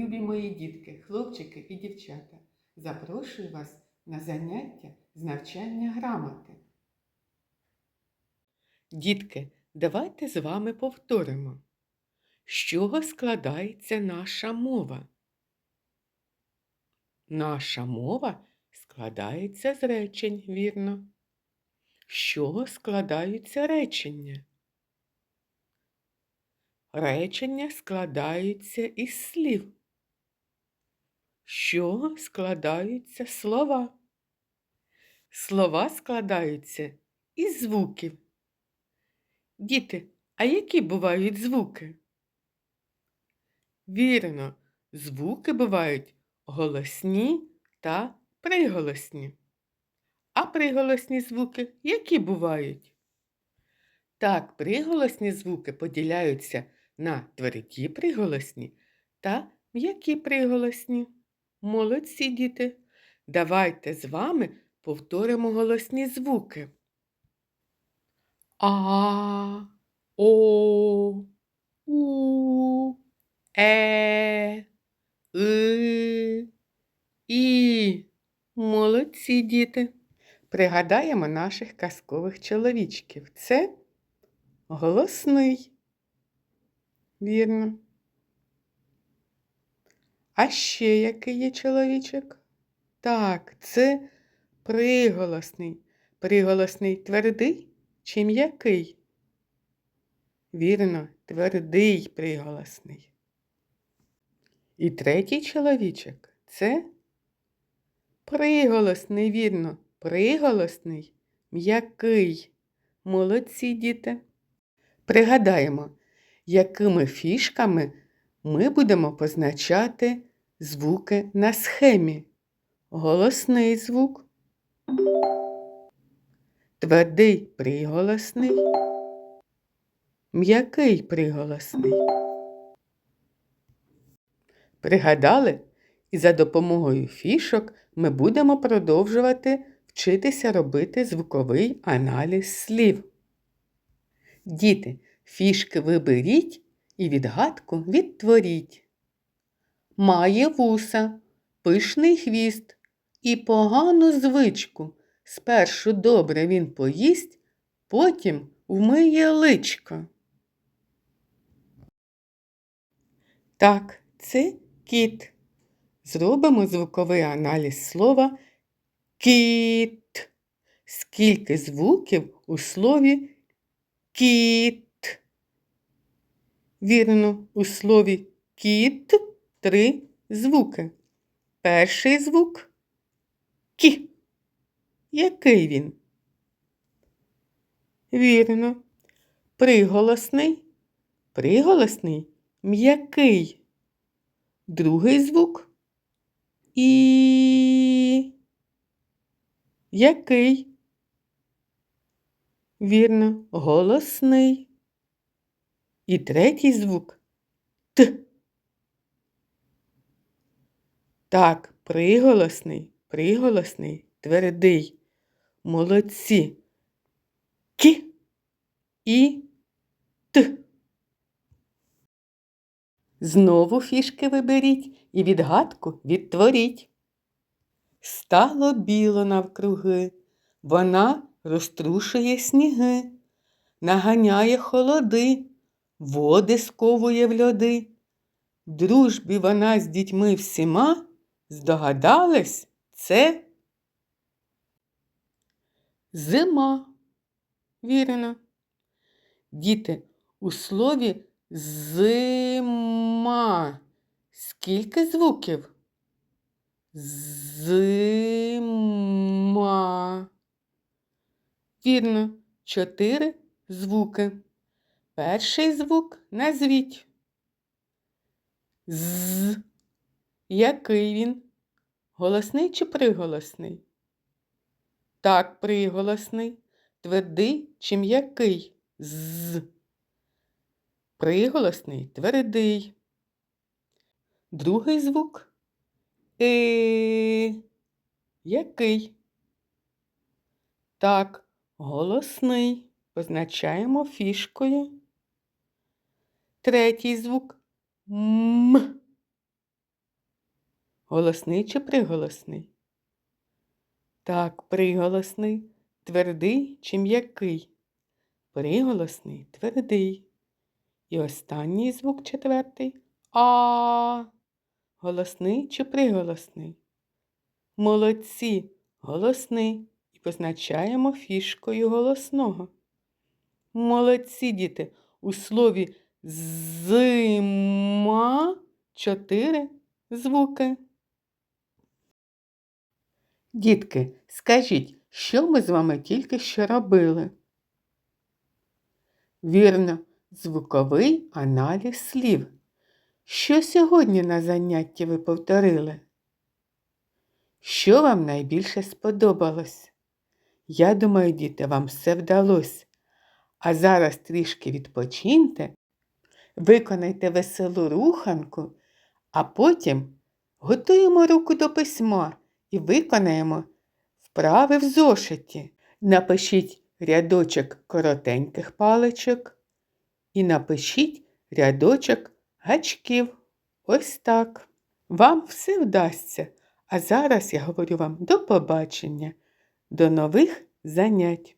Любі мої дітки, хлопчики і дівчата, запрошую вас на заняття з навчання грамоти. Дітки, давайте з вами повторимо, з чого складається наша мова. Наша мова складається з речень, вірно. З чого складаються речення? Речення складаються із слів. Чого складаються слова? Слова складаються із звуків. Діти, а які бувають звуки? Вірно, звуки бувають голосні та приголосні. А приголосні звуки які бувають? Так, приголосні звуки поділяються на тверді приголосні та м'які приголосні. Молодці діти. Давайте з вами повторимо голосні звуки. А, О, У, Е, И, І. Молодці діти. Пригадаємо наших казкових чоловічків. Це голосний. Вірно. А ще який є чоловічок? Так, це приголосний. Приголосний твердий чи м'який? Вірно, твердий приголосний. І третій чоловічок це приголосний, вірно, приголосний, м'який. Молодці діти. Пригадаємо, якими фішками ми будемо позначати звуки на схемі. Голосний звук, твердий приголосний, м'який приголосний. Пригадали? І за допомогою фішок ми будемо продовжувати вчитися робити звуковий аналіз слів. Діти, фішки виберіть і відгадку відтворіть. Має вуса, пишний хвіст і погану звичку. Спершу добре він поїсть, потім вмиє личко. Так, це кіт. Зробимо звуковий аналіз слова кіт. Скільки звуків у слові кіт? Вірно, у слові кіт три звуки. Перший звук кі. Який він? Вірно. Приголосний. Приголосний м'який. Другий звук і. Який? Вірно, голосний. І третій звук Т. Так, приголосний, приголосний, твердий. Молодці. Кі і Т. Знову фішки виберіть і відгадку відтворіть. Стало біло навкруги, вона розтрушує сніги, наганяє холоди, води сковує в льоди. Дружбі вона з дітьми всіма здогадалась це зима. Вірно. Діти, у слові зима. Скільки звуків? Зима. Вірно, чотири звуки. Перший звук назвіть. З. Який він? Голосний чи приголосний? Так, приголосний. Твердий чи м'який? З. Приголосний твердий. Другий звук е. Який? Так, голосний. Позначаємо фішкою. Третій звук М. Голосний чи приголосний? Так, приголосний. Твердий чи м'який? Приголосний твердий. І останній звук четвертий А. Голосний чи приголосний? Молодці, голосний. І позначаємо фішкою голосного. Молодці, діти. У слові зима чотири звуки. Дітки, скажіть, що ми з вами тільки що робили? Вірно, звуковий аналіз слів. Що сьогодні на занятті ви повторили? Що вам найбільше сподобалось? Я думаю, діти, вам все вдалося. А зараз трішки відпочиньте, виконайте веселу руханку, а потім готуємо руку до письма і виконаємо вправи в зошиті. Напишіть рядочок коротеньких паличок і напишіть рядочок гачків. Ось так. Вам все вдасться. А зараз я говорю вам до побачення, до нових занять.